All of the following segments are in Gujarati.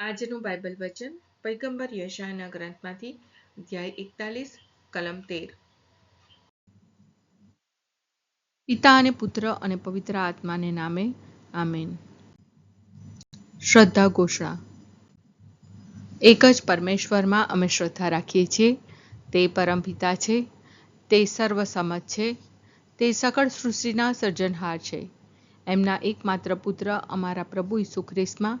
આજનું બાઇબલ વચન પૈગંબર યશાના ગ્રંથમાંથી અધ્યાય એકતાલીસ, કલમ તેર. પિતા અને પુત્ર અને પવિત્ર આત્માને નામે, આમેન. શ્રદ્ધા ઘોષણા. એક જ પરમેશ્વરમાં અમે શ્રદ્ધા રાખીએ છીએ. તે પરમપિતા છે. તે સર્વસમત છે. તે સકળ સૃષ્ટિના સર્જનહાર છે. એમના એકમાત્ર પુત્ર અમારા પ્રભુ ઈસુ ખ્રિસ્તમાં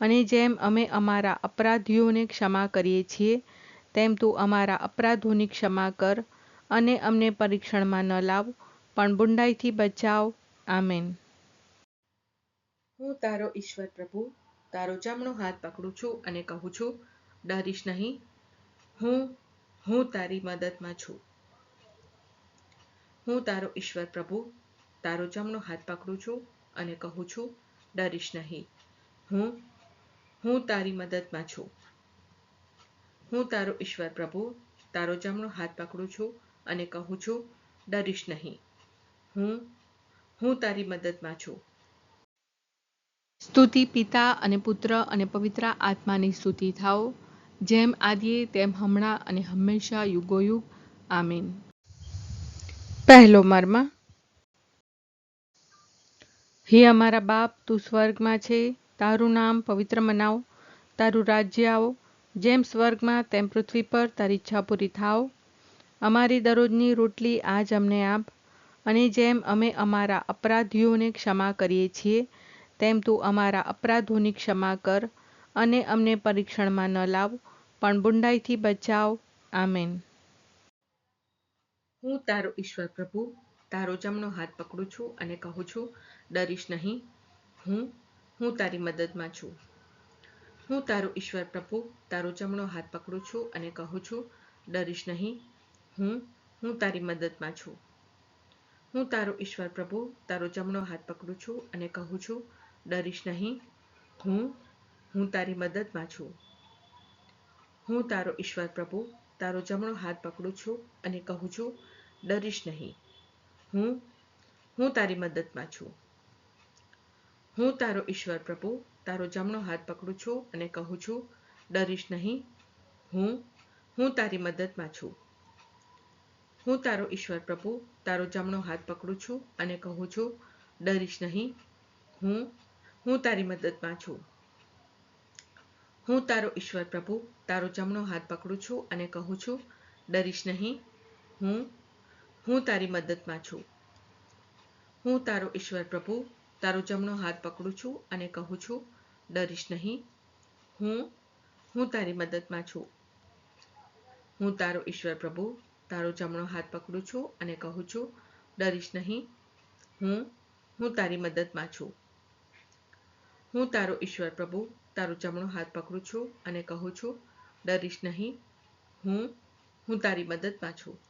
અને જેમ અમે અમારા અપરાધીઓને ક્ષમા કરીએ છીએ, તેમ તું અમારા અપરાધોની ક્ષમા કર અને અમને પરીક્ષણમાં ન લાવ, પણ બુંડાઈથી બચાવ. આમેન. હું તારો ઈશ્વર પ્રભુ, તારો જમણો હાથ પકડું છું અને કહું છું, ડરીશ નહીં. હું હું તારી મદદમાં છું. હું તારો ઈશ્વર પ્રભુ, તારો જમણો હાથ પકડું છું અને કહું છું, ડરીશ નહીં. હું હું તારી મદદમાં છું. હું તારો ઈશ્વર પ્રભુ, તારો જમણો હાથ પકડું છું અને કહું છું, ડરીશ નહીં. હું હું તારી મદદમાં છું. સ્તુતિ પિતા અને પુત્ર અને પવિત્ર આત્માની સ્તુતિ થાઓ. જેમ આદિએ, તેમ હમણાં અને હંમેશા યુગોયુગ. આમીન. પહેલો મર્મ. હે અમારા બાપ, તું સ્વર્ગમાં છે. તારું નામ પવિત્ર મનાવ, તારું રાજ્ય આવો, જેમ સ્વર્ગમાં તેમ પૃથ્વી પર તારી ઈચ્છા પૂરી થાવ. અમારી દરરોજની રોટલી આજ અમને આપ, અને જેમ અમે અમારા અપરાધીઓને ક્ષમા કરીએ છીએ, તેમ તું અમારા અપરાધોની ક્ષમા કર, અને અમને પરીક્ષણમાં ન લાવ, પણ બુંડાઈથી બચાવ. આમેન. હું તારો ઈશ્વર પ્રભુ, તારો જમણો હાથ પકડું છું અને કહું છું, ડરીશ નહીં. હું હું તારી મદદમાં છું. હું તારો ઈશ્વર પ્રભુ, તારો જમણો હાથ પકડું છું અને કહું છું, ડરીશ નહીં. હું હું તારી મદદમાં છું. હું તારો ઈશ્વર પ્રભુ, તારો જમણો હાથ પકડું છું અને કહું છું, ડરીશ નહીં. હું હું તારી મદદમાં છું. હું તારો ઈશ્વર પ્રભુ, તારો જમણો હાથ પકડું છું અને કહું છું, ડરીશ નહીં. હું હું તારી મદદમાં છું. હું તારો ઈશ્વર પ્રભુ, તારો જમણો હાથ પકડું છું અને કહું છું, ડરીશ નહીં. હું હું તારી મદદમાં છું. હું તારો ઈશ્વર પ્રભુ, તારો જમણો હાથ પકડું છું અને કહું છું, ડરીશ નહીં. હું હું તારી મદદમાં છું. હું તારો ઈશ્વર પ્રભુ, તારો જમણો હાથ પકડું છું અને કહું છું, ડરીશ નહીં. હું હું તારી મદદમાં છું. હું તારો ઈશ્વર પ્રભુ તારો જમણો હાથ પકડું છું અને કહું છું, ડરીશ નહીં. હું હું તારી મદદમાં છું. હું તારો ઈશ્વર પ્રભુ. તારો જમણો હાથ પકડું છું અને કહું છું, ડરીશ નહીં. હું હું તારી મદદમાં છું. હું તારો ઈશ્વર પ્રભુ. તારો જમણો હાથ પકડું છું અને કહું છું, ડરીશ નહીં. હું હું તારી મદદમાં છું.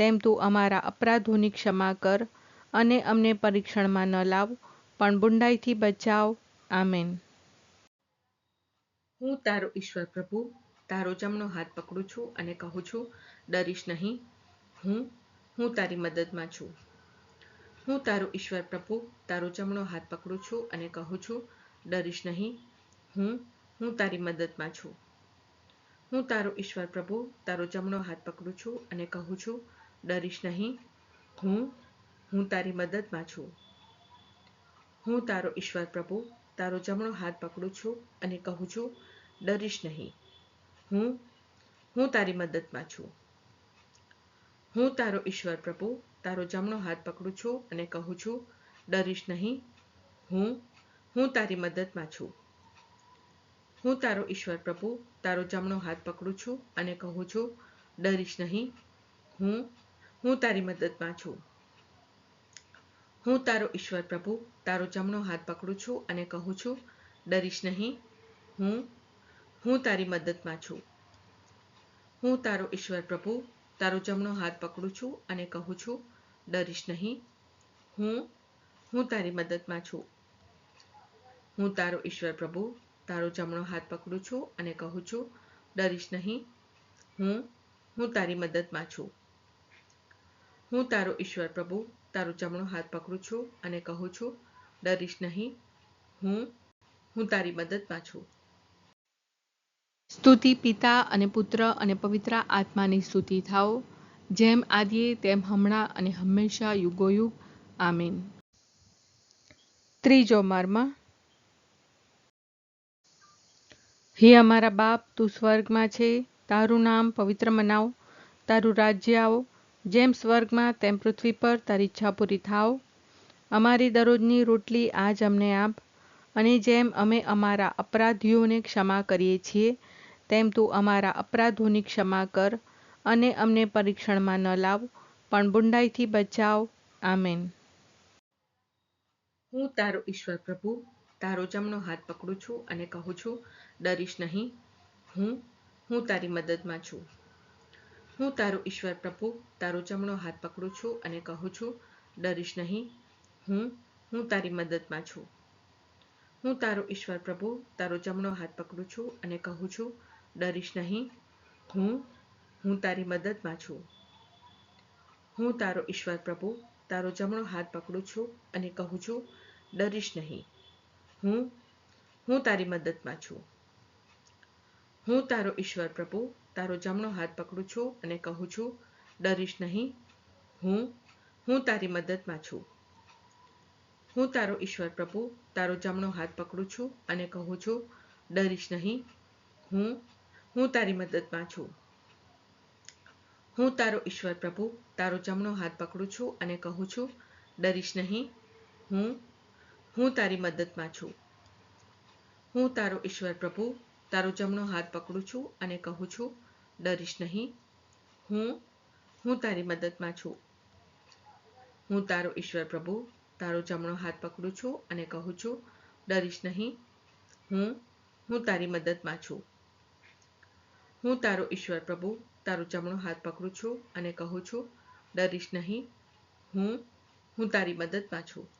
તેમ તું અમારા અપરાધોની ક્ષમા કર અને અમને પરીક્ષણમાં ન લાવ, પણ બુંડાઈથી બચાવ. આમેન. હું તારો ઈશ્વર પ્રભુ, તારો જમણો હાથ પકડું છું અને કહું છું, ડરીશ નહીં. હું હું તારી મદદમાં છું. હું તારો ઈશ્વર પ્રભુ, તારો જમણો હાથ પકડું છું અને કહું છું, ડરીશ નહીં. હું હું તારી મદદમાં છું. હું તારો ઈશ્વર પ્રભુ, તારો જમણો હાથ પકડું છું અને કહું છું ડરીશ નહીં. હું હું તારી મદદમાં છું. હું તારો ઈશ્વર પ્રભુ, તારો જમણો હાથ પકડું છું અને કહું છું, ડરીશ નહીં. હું હું તારી મદદમાં છું. હું તારો ઈશ્વર પ્રભુ, તારો જમણો હાથ પકડું છું અને કહું છું, ડરીશ નહીં. હું હું તારી મદદમાં છું. હું તારો ઈશ્વર પ્રભુ, તારો જમણો હાથ પકડું છું અને કહું છું, ડરીશ નહીં. હું હું તારી મદદમાં છું. હું તારો ઈશ્વર પ્રભુ, તારો જમણો હાથ પકડું છું અને કહું છું, ડરીશ નહીં. હું હું તારી મદદમાં છું. હું તારો ઈશ્વર પ્રભુ, તારો જમણો હાથ પકડું છું અને કહું છું, ડરીશ નહીં. હું હું તારી મદદમાં છું. હું તારો ઈશ્વર પ્રભુ, તારો જમણો હાથ પકડું છું અને કહું છું, ડરીશ નહીં. હું હું તારી મદદમાં છું. હું તારો ઈશ્વર પ્રભુ, તારો જમણો હાથ પકડું છું અને કહું છું, ડરીશ નહીં. હું હું તારી મદદમાં છું. સ્તુતિ પિતા અને પુત્ર અને પવિત્ર આત્માની સ્તુતિ થાઓ. જેમ આદિએ, તેમ હમણાં અને હંમેશા યુગોયુગ. આમીન. ત્રીજો મર્મ. હે અમારા બાપ, તું સ્વર્ગમાં છે. તારું નામ પવિત્ર મનાવ. તારું રાજ્ય આવો. જેમ સ્વર્ગમાં તેમ પૃથ્વી પર તારી ઈચ્છા પૂરી થાવ અમારી દરરોજની રોટલી આજ અમને આપ. અને જેમ અમે અમારા અપરાધીઓને ક્ષમા કરીએ છીએ, તેમ તું અમારા અપરાધોની ક્ષમા કર અને અમને પરીક્ષણમાં ન લાવ, પણ બુંડાઈથી બચાવ. આમેન. હું તારો ઈશ્વર પ્રભુ, તારો જમણો હાથ પકડું છું અને કહું છું, ડરીશ નહીં. હું હું તારી મદદમાં છું. હું તારો ઈશ્વર પ્રભુ, તારો જમણો હાથ પકડું છું અને કહું છું, ડરીશ નહીં. હું હું તારી મદદમાં છું. હું તારો ઈશ્વર પ્રભુ, તારો જમણો હાથ પકડું છું અને કહું છું, ડરીશ નહીં. હું હું તારી મદદમાં છું. હું તારો ઈશ્વર પ્રભુ, તારો જમણો હાથ પકડું છું અને કહું છું, ડરીશ નહીં. હું હું તારી મદદમાં છું. હું તારો ઈશ્વર પ્રભુ તારો જમણો હાથ પકડું છું અને કહું છું, ડરીશ નહીં. હું હું તારી મદદમાં છું. હું તારો ઈશ્વર પ્રભુ, તારો જમણો હાથ પકડું છું અને કહું છું, ડરીશ નહીં. હું હું તારી મદદમાં છું. હું તારો ઈશ્વર પ્રભુ, તારો જમણો હાથ પકડું છું અને કહું છું, ડરીશ નહીં. હું હું તારી મદદમાં છું. હું તારો ઈશ્વર પ્રભુ તારો જમણો હાથ પકડું છું અને કહું છું, ડરીશ નહીં. હું હું તારી મદદમાં છું. હું તારો ઈશ્વર પ્રભુ. તારો જમણો હાથ પકડું છું અને કહું છું, ડરીશ નહીં. હું હું તારી મદદમાં છું. હું તારો ઈશ્વર પ્રભુ. તારો જમણો હાથ પકડું છું અને કહું છું, ડરીશ નહીં. હું હું તારી મદદમાં છું.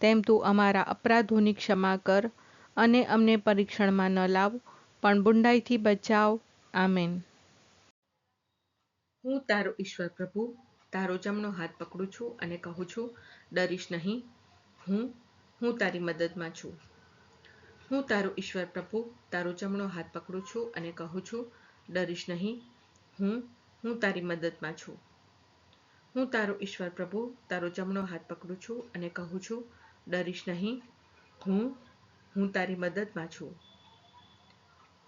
તેમ તું અમારા અપરાધોની ક્ષમા કર અને અમને પરીક્ષણમાં ન લાવ, પણ બુંડાઈથી બચાવ. આમેન. હું તારો ઈશ્વર પ્રભુ, તારો જમણો હાથ પકડું છું અને કહું છું, ડરીશ નહીં. હું હું તારી મદદમાં છું. હું તારો ઈશ્વર પ્રભુ, તારો જમણો હાથ પકડું છું અને કહું છું, ડરીશ નહીં. હું હું તારી મદદમાં છું. હું તારો ઈશ્વર પ્રભુ, તારો જમણો હાથ પકડું છું અને કહું છું ડરીશ નહીં. હું હું તારી મદદમાં છું.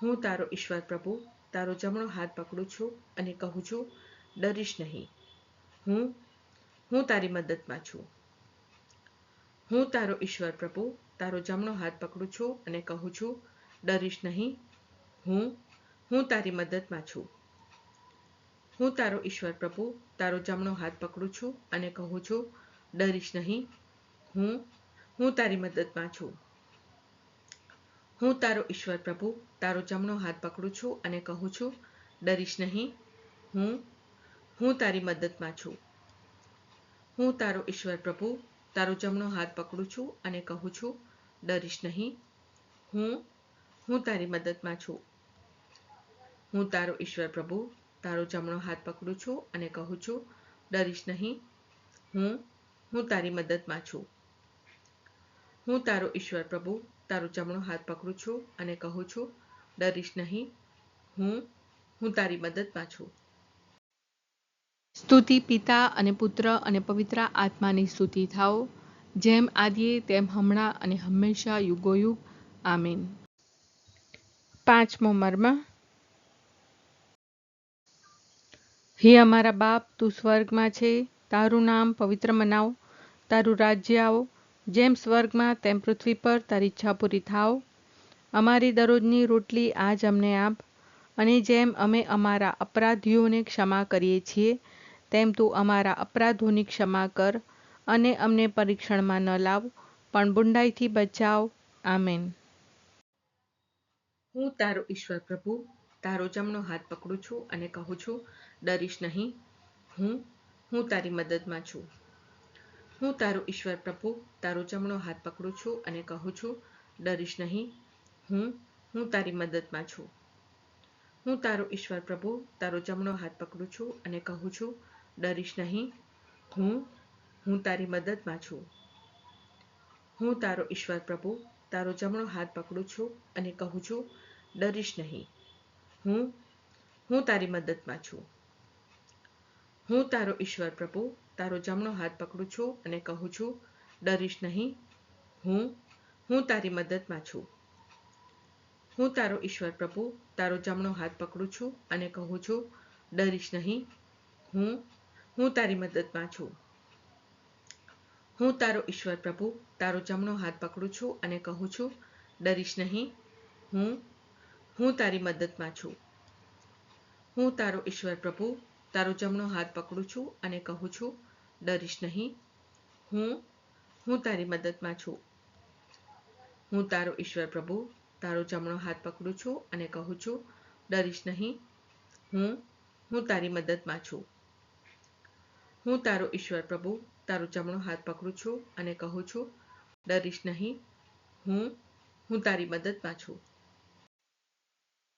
હું તારો ઈશ્વર પ્રભુ, તારો જમણો હાથ પકડું છું અને કહું છું, ડરીશ નહીં. હું હું તારી મદદમાં છું. હું તારો ઈશ્વર પ્રભુ, તારો જમણો હાથ પકડું છું અને કહું છું, ડરીશ નહીં. હું હું તારી મદદમાં છું. હું તારો ઈશ્વર પ્રભુ, તારો જમણો હાથ પકડું છું અને કહું છું, ડરીશ નહીં. હું હું તારી મદદમાં છું. હું તારો ઈશ્વર પ્રભુ, તારો જમણો હાથ પકડું છું અને કહું છું, ડરીશ નહીં. હું હું તારી મદદમાં છું. હું તારો ઈશ્વર પ્રભુ, તારો જમણો હાથ પકડું છું અને કહું છું, ડરીશ નહીં. હું હું તારી મદદમાં છું. હું તારો ઈશ્વર પ્રભુ, તારો જમણો હાથ પકડું છું અને કહું છું, ડરીશ નહીં. હું હું તારી મદદમાં છું. હું તારો ઈશ્વર પ્રભુ, તારો જમણો હાથ પકડું છું અને કહું છું, ડરીશ નહીં. હું હું તારી મદદમાં છું. સ્તુતિ પિતા અને પુત્ર અને પવિત્ર આત્માની સ્તુતિ થાઓ. જેમ આદિએ, તેમ હમણાં અને હંમેશા યુગોયુગ. આમીન. પાંચમો મર્મ. હે અમારા બાપ, તું સ્વર્ગમાં છે. તારું નામ પવિત્ર મનાવ. તારું રાજ્ય આવો. જેમ સ્વર્ગમાં તેમ પૃથ્વી પર તારી ઈચ્છા પૂરી થાવ અમારી દરરોજની રોટલી આજ અમને આપ. અને જેમ અમે અમારા અપરાધીઓને ક્ષમા કરીએ છીએ, તેમ તું અમારા અપરાધોની ક્ષમા કર અને અમને પરીક્ષણમાં ન લાવ, પણ બુંડાઈથી બચાવ. આમેન. હું તારો ઈશ્વર પ્રભુ, તારો જમણો હાથ પકડું છું અને કહું છું, ડરીશ નહીં. હું હું તારી મદદમાં છું. હું તારો ઈશ્વર પ્રભુ, તારો જમણો હાથ પકડું છું અને કહું છું, ડરીશ નહીં. હું હું તારી મદદમાં છું. હું તારો ઈશ્વર પ્રભુ, તારો જમણો હાથ પકડું છું અને કહું છું, ડરીશ નહીં. હું હું તારી મદદમાં છું. હું તારો ઈશ્વર પ્રભુ, તારો જમણો હાથ પકડું છું અને કહું છું, ડરીશ નહીં. હું હું તારી મદદમાં છું. હું તારો ઈશ્વર પ્રભુ તારો જમણો હાથ પકડું છું અને કહું છું, ડરીશ નહીં. હું હું તારી મદદમાં છું. હું તારો ઈશ્વર પ્રભુ, તારો જમણો હાથ પકડું છું અને કહું છું, ડરીશ નહીં. હું હું તારી મદદમાં છું. હું તારો ઈશ્વર પ્રભુ, તારો જમણો હાથ પકડું છું અને કહું છું, ડરીશ નહીં. હું હું તારી મદદમાં છું. હું તારો ઈશ્વર પ્રભુ તારો જમણો હાથ પકડું છું અને કહું છું, ડરીશ નહીં. હું હું તારી મદદમાં છું. હું તારો ઈશ્વર પ્રભુ. તારો જમણો હાથ પકડું છું અને કહું છું, ડરીશ નહીં. હું હું તારી મદદમાં છું. હું તારો ઈશ્વર પ્રભુ. તારો જમણો હાથ પકડું છું અને કહું છું, ડરીશ નહીં. હું હું તારી મદદમાં છું.